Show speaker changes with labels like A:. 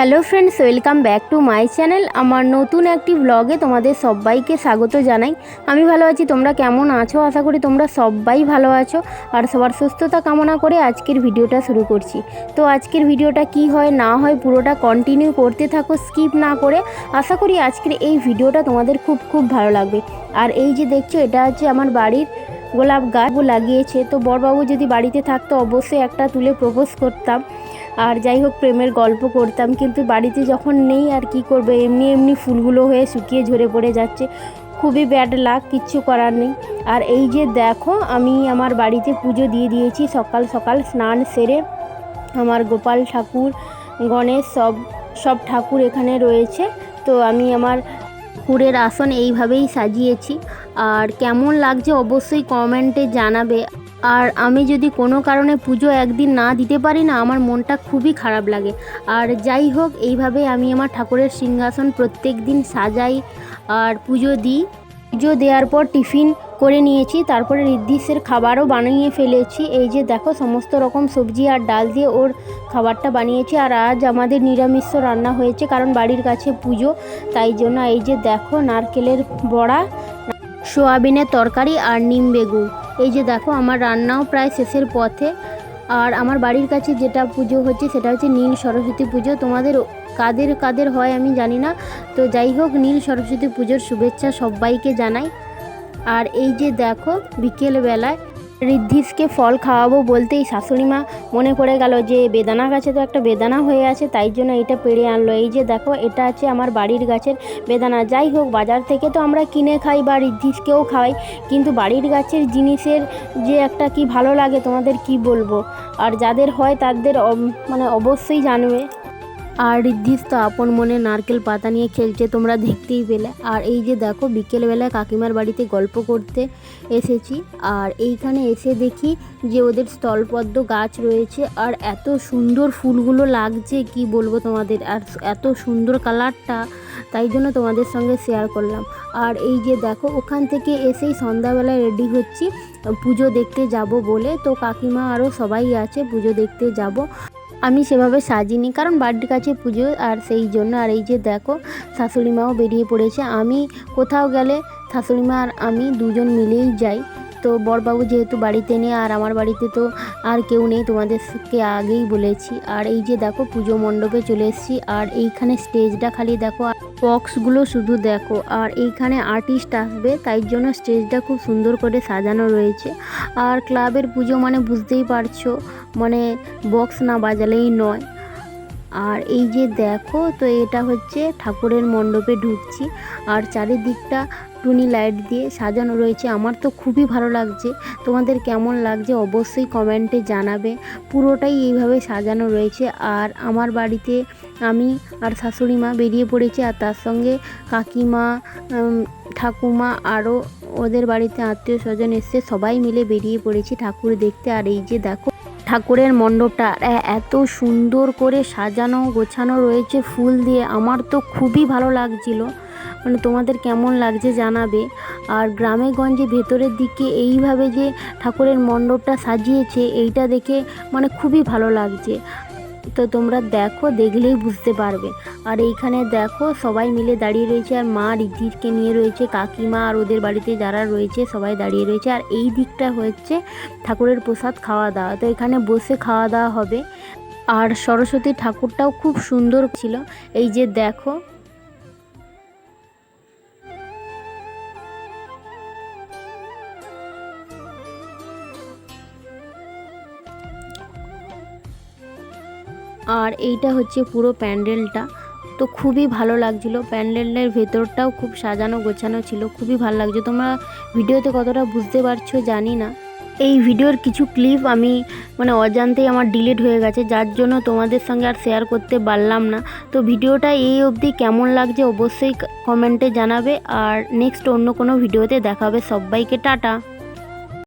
A: Hello friends, welcome back to my channel. আমার নতুন একটি ব্লগে তোমাদের সবাইকে স্বাগত জানাই। আমি ভালো আছি, তোমরা কেমন আছো? আশা করি তোমরা সবাই ভালো আছো। আর সবার সুস্থতা কামনা করে আজকের ভিডিওটা শুরু করছি। তো আজকের ভিডিওটা কি হয়, না হয়, পুরোটা কন্টিনিউ করতে থাকো স্কিপ না করে। আশা করি আজকের এই ভিডিওটা তোমাদের খুব খুব ভালো লাগবে। আর এই যে দেখছ, এটা হচ্ছে আমার বাড়ির গোলাপ গাছ লাগিয়েছে। তো বরবাবু যদি বাড়িতে থাকতো, অবশ্যই একটা তুলে প্রপোজ করতাম। আর যাই হোক, প্রেমের গল্প করতাম। কিন্তু বাড়িতে যখন নেই, আর কি করবে? এমনি এমনি ফুলগুলো হয়ে শুকিয়ে ঝরে পড়ে যাচ্ছে। খুবই ব্যাড লাগ কিচ্ছু করার নেই। আর এই যে দেখো, আমি আমার বাড়িতে পুজো দিয়ে দিয়েছি। সকাল সকাল স্নান সেরে আমার গোপাল ঠাকুর, গণেশ সব সব ঠাকুর এখানে রয়েছে। তো আমি আমার ঠাকুরের আসন এইভাবেই সাজিয়েছি। আর কেমন লাগছে অবশ্যই কমেন্টে জানাবে। আর আমি যদি কোনো কারণে পুজো একদিন না দিতে পারি না, আমার মনটা খুবই খারাপ লাগে। আর যাই হোক, এইভাবে আমি আমার ঠাকুরের সিংহাসন প্রত্যেক দিন সাজাই আর পুজো দিই। পুজো দেওয়ার পর টিফিন করে নিয়েছি, তারপরে রিদ্ধিসের খাবারও বানিয়ে ফেলেছি। এই যে দেখো, সমস্ত রকম সবজি আর ডাল দিয়ে ওর খাবারটা বানিয়েছি। আর আজ আমাদের নিরামিষ রান্না হয়েছে, কারণ বাড়ির কাছে পুজো, তাই জন্য এই যে দেখো, নারকেলের বড়া। সোয়াবিনের তরকারি আর নিম বেগুন। এই যে দেখো, আমার রান্নাও প্রায় শেষের পথে। আর আমার বাড়ির কাছে যেটা পুজো হচ্ছে, সেটা হচ্ছে নীল সরস্বতী পুজো। তোমাদের কাদের কাদের হয় আমি জানি না। তো যাই হোক, নীল সরস্বতী পুজোর শুভেচ্ছা সবাইকে জানাই। আর এই যে দেখো, বিকেলবেলায় ঋদ্ধিসকে ফল খাওয়াবো বলতেই শাশুড়ি মা মনে পড়ে গেল যে বেদানা গাছে তো একটা বেদানা হয়ে আছে, তাই জন্য এটা পেড়ে আনলো। এই যে দেখো, এটা আছে আমার বাড়ির গাছের বেদানা। যাই হোক, বাজার থেকে তো আমরা কিনে খাই বা ঋদ্ধিসকেও খাওয়াই, কিন্তু বাড়ির গাছের জিনিসের যে একটা কি ভালো লাগে তোমাদের কি বলব? আর যাদের হয় তাদের মানে অবশ্যই জানবে। আর ঋদ্ধিস তো আপন মনে নারকেল পাতা নিয়ে খেলছে, তোমরা দেখতেই পেলে। আর এই যে দেখো বিকেলবেলায় কাকিমার বাড়িতে গল্প করতে এসেছি। আর এইখানে এসে দেখি যে ওদের স্থলপদ্ম গাছ রয়েছে, আর এত সুন্দর ফুলগুলো লাগছে, কি বলব তোমাদের? আর এত সুন্দর কালারটা, তাই জন্য তোমাদের সঙ্গে শেয়ার করলাম। আর এই যে দেখো, ওখান থেকে এসেই সন্ধ্যাবেলায় রেডি হচ্ছি, পুজো দেখতে যাব বলে। তো কাকিমা আরও সবাই আছে, পুজো দেখতে যাব। আমি সেভাবে সাজিনি, কারণ বাড়ির কাছে পুজো আর সেই জন্য, আর এই যে দেখো শাশুড়ি মাও বেরিয়ে পড়েছে। আমি কোথাও গেলে শাশুড়ি মা আর আমি দুজন মিলেই যাই। তো বরবাবু যেহেতু বাড়িতে নেই, আর আমার বাড়িতে তো আর কেউ নেই, তোমাদেরকে আগেই বলেছি। আর এই যে দেখো পুজো মণ্ডপে চলে এসেছি, আর এইখানে স্টেজটা খালি দেখো বক্সগুলো শুধু দেখো। আর এইখানে আর্টিস্ট আসবে, তাই জন্য স্টেজটা খুব সুন্দর করে সাজানো রয়েছে। আর ক্লাবের পুজো মানে বুঝতেই পারছ মানে বক্স না বাজালেই নয়। আর এই যে দেখো, তো এটা হচ্ছে ঠাকুরের মণ্ডপে ঢুকছি। আর চারিদিকটা টুনি লাইট দিয়ে সাজানো রয়েছে। আমার তো খুবই ভালো লাগছে। তোমাদের কেমন লাগছে অবশ্যই কমেন্টে জানাবে। পুরোটাই এইভাবে সাজানো রয়েছে। আর আমার বাড়িতে আমি আর শাশুড়ি মা বেরিয়ে পড়েছি। আর তার সঙ্গে কাকিমা ঠাকুমা আরও ওদের বাড়িতে আত্মীয় স্বজন এসছে সবাই মিলে বেরিয়ে পড়েছি ঠাকুর দেখতে। আর এই যে দেখো ঠাকুরের মণ্ডপটা। এত সুন্দর করে সাজানো, গোছানো রয়েছে ফুল দিয়ে। আমার তো খুবই ভালো লাগছিল। মানে তোমাদের কেমন লাগছে জানাবে। আর গ্রামে গঞ্জে ভেতরের দিকে এইভাবে যে ঠাকুরের মণ্ডপটা সাজিয়েছে, এইটা দেখে মানে খুবই ভালো লাগছে। তো তোমরা দেখো, দেখলেই বুঝতে পারবে। আর এইখানে দেখো, সবাই মিলে দাঁড়িয়ে রয়েছে, আর মা রিদ্ধিরকে নিয়ে রয়েছে, কাকিমা আর ওদের বাড়িতে যারা রয়েছে, সবাই দাঁড়িয়ে রয়েছে। আর এই দিকটা হচ্ছে ঠাকুরের প্রসাদ খাওয়া দাওয়া। তো এখানে বসে খাওয়া দাওয়া হবে। আর সরস্বতী ঠাকুরটাও খুব সুন্দর ছিল। এই যে দেখো আর এইটা হচ্ছে পুরো প্যান্ডেলটা। তো খুবই ভালো লাগছিল। প্যান্ডেলের ভেতরটাও খুব সাজানো গোছানো ছিল। খুবই ভালো লাগছে। তোমরা ভিডিওতে কতটা বুঝতে পারছ জানি না। এই ভিডিওর কিছু ক্লিপ আমি মানে অজান্তেই আমার ডিলিট হয়ে গেছে। যার জন্য তোমাদের সঙ্গে আর শেয়ার করতে পারলাম না। তো ভিডিওটা এই অবধি কেমন লাগছে অবশ্যই কমেন্টে জানাবে। আর নেক্সট অন্য কোনো ভিডিওতে দেখাবে সবাইকে। টাটা!